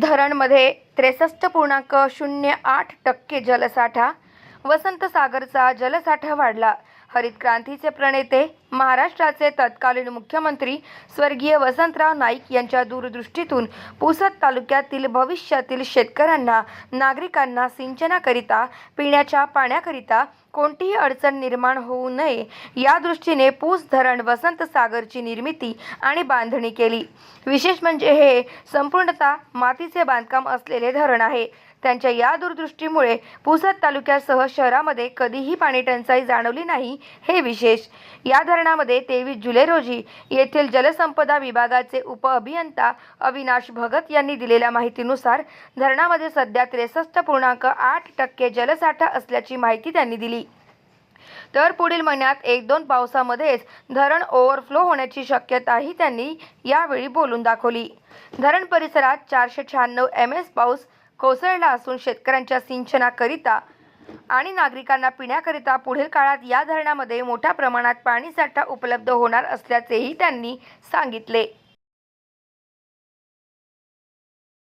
धरणमध्ये त्रेसष्ट पूर्णांक शून्य आठ टक्के जलसाठा. वसंतसागरचा जलसाठा वाढला. हरित क्रांतीचे प्रणेते महाराष्ट्राचे तत्कालीन मुख्यमंत्री स्वर्गीय वसंतराव नाईक यांच्या दूरदृष्टीतून पुसद तालुक्यातील भविष्यातील शेतकऱ्यांना नागरिकांना सिंचनाकरिता पिण्याच्या पाण्याकरिता कोणतीही अडचण निर्माण होऊ नये या दृष्टीने पूस धरण वसंत सागरची निर्मिती आणि बांधणी केली. विशेष म्हणजे हे संपूर्णतः मातीचे बांधकाम असलेले धरण आहे. त्यांच्या या दूरदृष्टीमुळे पुसद तालुक्यासह शहरामध्ये कधीही पाणी टंचाई जाणवली नाही हे विशेष. या प्रकरणामध्ये तेवीस जुलै रोजी येथील जलसंपदा विभागाचे उपअभियंता अविनाश भगत यांनी दिलेल्या माहितीनुसार धरणामध्ये सध्या त्रेसष्ट पूर्णांक आठ टक्के जलसाठा असल्याची माहिती त्यांनी दिली. तर पुढील महिन्यात एक दोन पावसामध्येच धरण ओव्हरफ्लो होण्याची शक्यताही त्यांनी यावेळी बोलून दाखवली. धरण परिसरात चारशे शहाण्णव एम एस पाऊस कोसळला असून शेतकऱ्यांच्या सिंचनाकरिता आणि नागरिकांना पिण्याकरिता पुढील काळात या धरणामध्ये मोठ्या प्रमाणात पाणीसाठा उपलब्ध होणार असल्याचेही त्यांनी सांगितले.